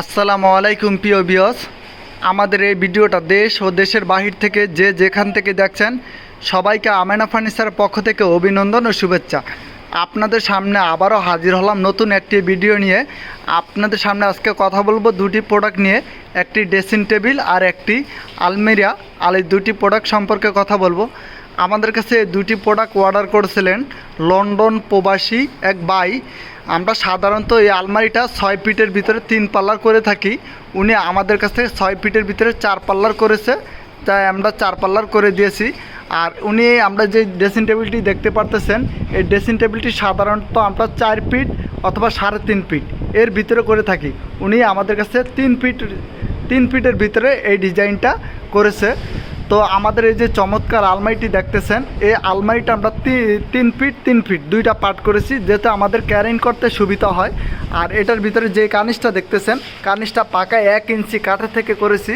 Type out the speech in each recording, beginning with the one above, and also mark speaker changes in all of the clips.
Speaker 1: আসসালামু আলাইকুম, প্রিয় বিয়স আমাদের এই ভিডিওটা দেশ ও দেশের বাহির থেকে যে যেখান থেকে দেখছেন, সবাইকে আমেনা ফার্নিচারের পক্ষ থেকে অভিনন্দন ও শুভেচ্ছা। আপনাদের সামনে আবারও হাজির হলাম নতুন একটি ভিডিও নিয়ে। আপনাদের সামনে আজকে কথা বলব দুটি প্রোডাক্ট নিয়ে, একটি ড্রেসিং টেবিল আর একটি আলমেরিয়া আর এই দুটি প্রোডাক্ট সম্পর্কে কথা বলব। আমাদের কাছে দুটি প্রোডাক্ট অর্ডার করেছিলেন লন্ডন প্রবাসী এক বাই আমরা সাধারণত এই আলমারিটা ছয় ফিটের ভিতরে তিন পাল্লার করে থাকি। উনি আমাদের কাছ ছয় ফিটের ভিতরে চার পাল্লার করেছে, তাই আমরা চার পাল্লার করে দিয়েছি। আর উনি, আমরা যে ড্রেসিং টেবিলটি দেখতে পারতেছেন, এই ড্রেসিং টেবিলটি সাধারণত আমরা চার ফিট অথবা সাড়ে তিন ফিট এর ভিতরে করে থাকি। উনি আমাদের কাছে তিন ফিট, তিন ফিটের ভিতরে এই ডিজাইনটা করেছে। তো আমাদের এই যে চমৎকার আলমারিটি দেখতেছেন, এই আলমারিটা আমরা তিন ফিট তিন ফিট দুইটা পার্ট করেছি যাতে আমাদের ক্যারিং করতে সুবিধা হয়। আর এটার ভিতরে যে কানিসটা দেখতেছেন, কানিসটা পাকা এক ইঞ্চি কাঠের থেকে করেছি।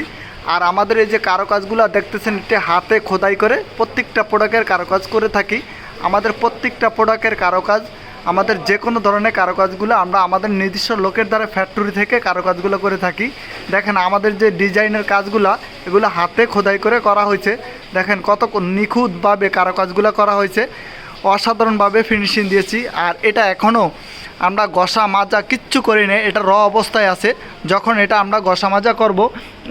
Speaker 1: আর আমাদের এই যে কারুকাজগুলো দেখতেছেন এটি হাতে খোদাই করে প্রত্যেকটা প্রোডাক্টের কারুকাজ করে থাকি। আমাদের প্রত্যেকটা প্রোডাক্টের কারুকাজ আমাদের যে কোনো ধরনের কারুকাজগুলো আমরা আমাদের নির্দিষ্ট লোকের দ্বারা ফ্যাক্টরি থেকে কারুকাজগুলো করে থাকি। দেখেন আমাদের যে ডিজাইনের কাজগুলো, এগুলো হাতে খোদাই করে করা হয়েছে। দেখেন কত নিখুঁতভাবে কারুকাজগুলো করা হয়েছে। অসাধারণভাবে ফিনিশিং দিয়েছি। আর এটা এখনও আমরা গসা মাজা কিচ্ছু করি না এটা র অবস্থায় আছে। যখন এটা আমরা গসা মাজা করব,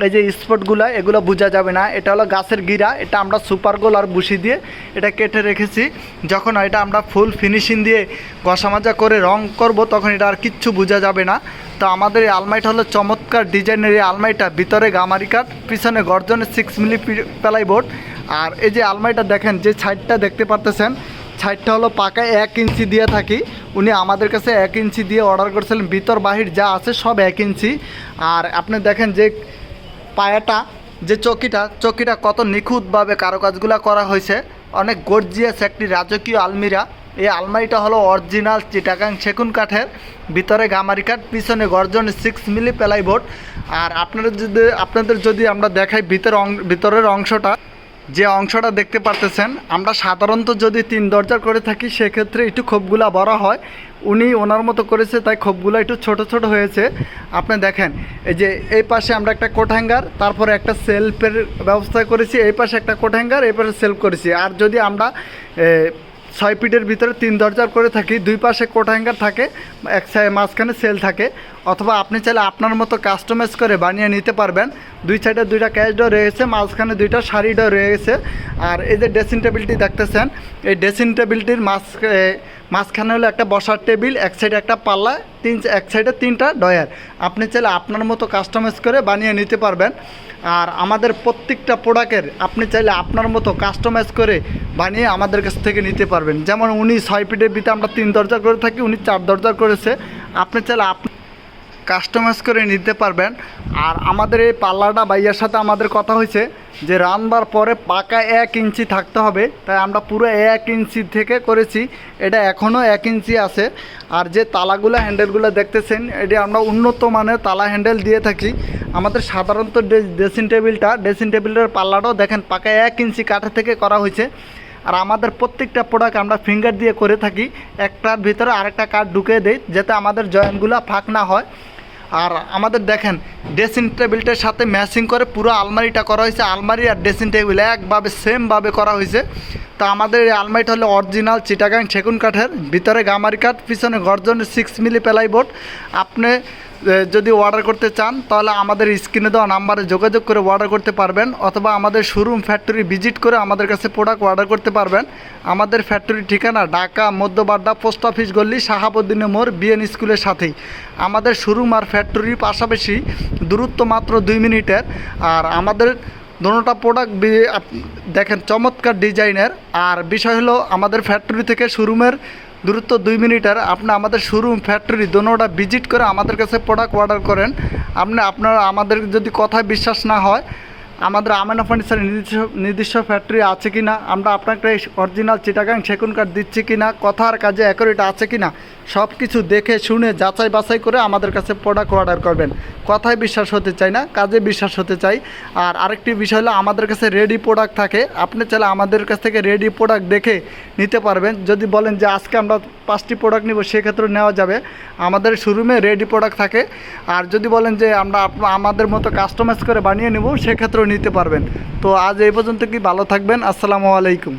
Speaker 1: এই যে স্পটগুলো এগুলো বোঝা যাবে না। এটা হলো গাছের গিরা, এটা আমরা সুপার গোল আর বুশি দিয়ে এটা কেটে রেখেছি। যখন এটা আমরা ফুল ফিনিশিং দিয়ে গসা মাজা করে রং করব, তখন এটা আর কিচ্ছু বোঝা যাবে না। তো আমাদের এই আলমারিটা হলো চমৎকার ডিজাইনের এই আলমারিটা। ভিতরে গামারি কাঠ, পিছনে গর্জনের সিক্স মিলি প্লাই বোর্ড। আর এই যে আলমারিটা দেখেন, যে সাইডটা দেখতে পারতেছেন সাইডটা হলো পাকা এক ইঞ্চি দিয়ে থাকি। উনি আমাদের কাছে এক ইঞ্চি দিয়ে অর্ডার করেছিলেন। ভিতর, বাহির যা আছে সব এক ইঞ্চি। আর আপনি দেখেন যে পায়াটা, যে চকিটা চকিটা কত নিখুঁতভাবে কারুকাজগুলো করা হয়েছে। অনেক গর্জিয়াস একটি রাজকীয় আলমিরা। এই আলমারিটা হলো অরিজিনাল চিটাগাং সেগুন কাঠের। ভিতরে গামারি কাঠ, পিছনে গর্জন সিক্স মিলি প্লাই বোর্ড আর আপনারা যদি আপনাদের যদি আমরা দেখাই ভিতর ভিতরের অংশটা যে অংশটা দেখতে পারতেছেন, আমরা সাধারণত যদি তিন দরজার করে থাকি, সেক্ষেত্রে একটু খোপগুলা বড় হয়। উনি ওনার মতো করেছে, তাই খোপগুলো একটু ছোট ছোট হয়েছে। আপনি দেখেন, এই যে এই পাশে আমরা একটা কোট হ্যাঙ্গার, তারপরে একটা সেলফের ব্যবস্থা করেছি, এই পাশে একটা কোট হ্যাঙ্গার, এই পাশে সেলফ করেছি। আর যদি আমরা ছয় ফিটের ভিতরে তিন দরজার করে থাকি, দুই পাশে কোট হ্যাঙ্গার থাকে, এক মাঝখানে সেল থাকে অথবা আপনি চাইলে আপনার মতো কাস্টমাইজ করে বানিয়ে নিতে পারবেন। দুই সাইডে দুইটা ক্যাশ ডোর রয়েছে মাঝখানে দুইটা শাড়ি ডোর রয়েছে আর এই যে ড্রেসিং টেবিলটি দেখতেছেন, এই ড্রেসিং টেবিলটির মাঝ মাঝখানে হলো একটা বসার টেবিল, এক সাইডে একটা পাল্লা, তিন এক সাইডে তিনটা ডয়ার আপনি চাইলে আপনার মতো কাস্টমাইজ করে বানিয়ে নিতে পারবেন। আর আমাদের প্রত্যেকটা প্রোডাক্টের আপনি চাইলে আপনার মতো কাস্টমাইজ করে বানিয়ে আমাদের কাছ থেকে নিতে পারবেন। যেমন উনি ছয় ফিটের ভিতরে আমরা তিন দরজা করে থাকি, উনি চার দরজা করেছে। আপনি চাইলে আপ কাস্টমাইজ করে নিতে পারবেন। আর আমাদের এই পাল্লাটা বাইয়ার সাথে আমাদের কথা হয়েছে যে রান্নার পরে পাকা এক ইঞ্চি থাকতে হবে। তাই আমরা পুরো এক ইঞ্চি থেকে করেছি। এটা এখনও এক ইঞ্চি আছে। আর যে তালাগুলো হ্যান্ডেলগুলো দেখতেছেন, এটি আমরা উন্নত মানের তালা হ্যান্ডেল দিয়ে থাকি। আমাদের সাধারণত ড্রেসিং টেবিলটা ড্রেসিং টেবিলের পাল্লাটাও দেখেন পাকা এক ইঞ্চি কাঠের থেকে করা হয়েছে। আর আমাদের প্রত্যেকটা প্রোডাক্ট আমরা ফিঙ্গার দিয়ে করে থাকি। একটার ভিতরে আরেকটা কাঠ ঢুকে দেই, যাতে আমাদের জয়েন্টগুলো ফাঁক না হয়। আর আমাদের দেখেন ড্রেসিং টেবিলটার সাথে ম্যাচিং করে পুরো আলমারিটা করা হয়েছে। আলমারি আর ড্রেসিং টেবিল একভাবে সেমভাবে করা হয়েছে। তা আমাদের এই আলমারিটা হলো অরিজিনাল চিটাগাং সেগুন কাঠের ভিতরে গামারি কাঠ, পিছনে গর্জনের সিক্স মিলি প্লাই বোর্ড আপনি যদি অর্ডার করতে চান, তাহলে আমাদের স্ক্রিনে দেওয়া নাম্বারে যোগাযোগ করে অর্ডার করতে পারবেন, অথবা আমাদের শোরুম ফ্যাক্টরি ভিজিট করে আমাদের কাছে প্রোডাক্ট অর্ডার করতে পারবেন। আমাদের ফ্যাক্টরির ঠিকানা ঢাকা, মধ্যবাড্ডা পোস্ট অফিস গল্লি শাহাবুদ্দিনের মোড় বিএন স্কুলের সাথেই। আমাদের শোরুম আর ফ্যাক্টরির পাশাপাশি দূরত্ব মাত্র দুই মিনিটের। আর আমাদের দোনোটা প্রোডাক্ট দেখেন চমৎকার ডিজাইনের আর বিষয় হলো, আমাদের ফ্যাক্টরি থেকে শোরুমের দূরত্ব দুই মিনিট আর আপনি আমাদের শোরুম ফ্যাক্টরি দোনোটা ভিজিট করে আমাদের কাছে প্রোডাক্ট অর্ডার করেন। আপনি, আপনার, আমাদের যদি কথায় বিশ্বাস না হয় আমাদের আমেনা ফার্নিচারের নির্দিষ্ট নির্দিষ্ট ফ্যাক্টরি আছে কি না আমরা আপনাকে অরিজিনাল চিটাগাং সেগুন কাঠ দিচ্ছি কি না কথার কাজে অ্যাকুরেট আছে কি না সব কিছু দেখে, শুনে, যাচাই বাছাই করে আমাদের কাছে প্রোডাক্ট অর্ডার করবেন। কথায় বিশ্বাস হতে চাই না, কাজে বিশ্বাস হতে চাই। আর আরেকটি বিষয় হলো, আমাদের কাছে রেডি প্রোডাক্ট থাকে। আপনি চাইলে আমাদের কাছ থেকে রেডি প্রোডাক্ট দেখে নিতে পারবেন। যদি বলেন যে আজকে আমরা পাঁচটি প্রোডাক্ট নিব সেক্ষেত্রেও নেওয়া যাবে। আমাদের শোরুমে রেডি প্রোডাক্ট থাকে। আর যদি বলেন যে আমরা আমাদের মতো কাস্টমাইজ করে বানিয়ে নেব, সেক্ষেত্রেও নিতে পারবেন। তো আজ এই পর্যন্ত কি, ভালো থাকবেন। আসসালামু আলাইকুম।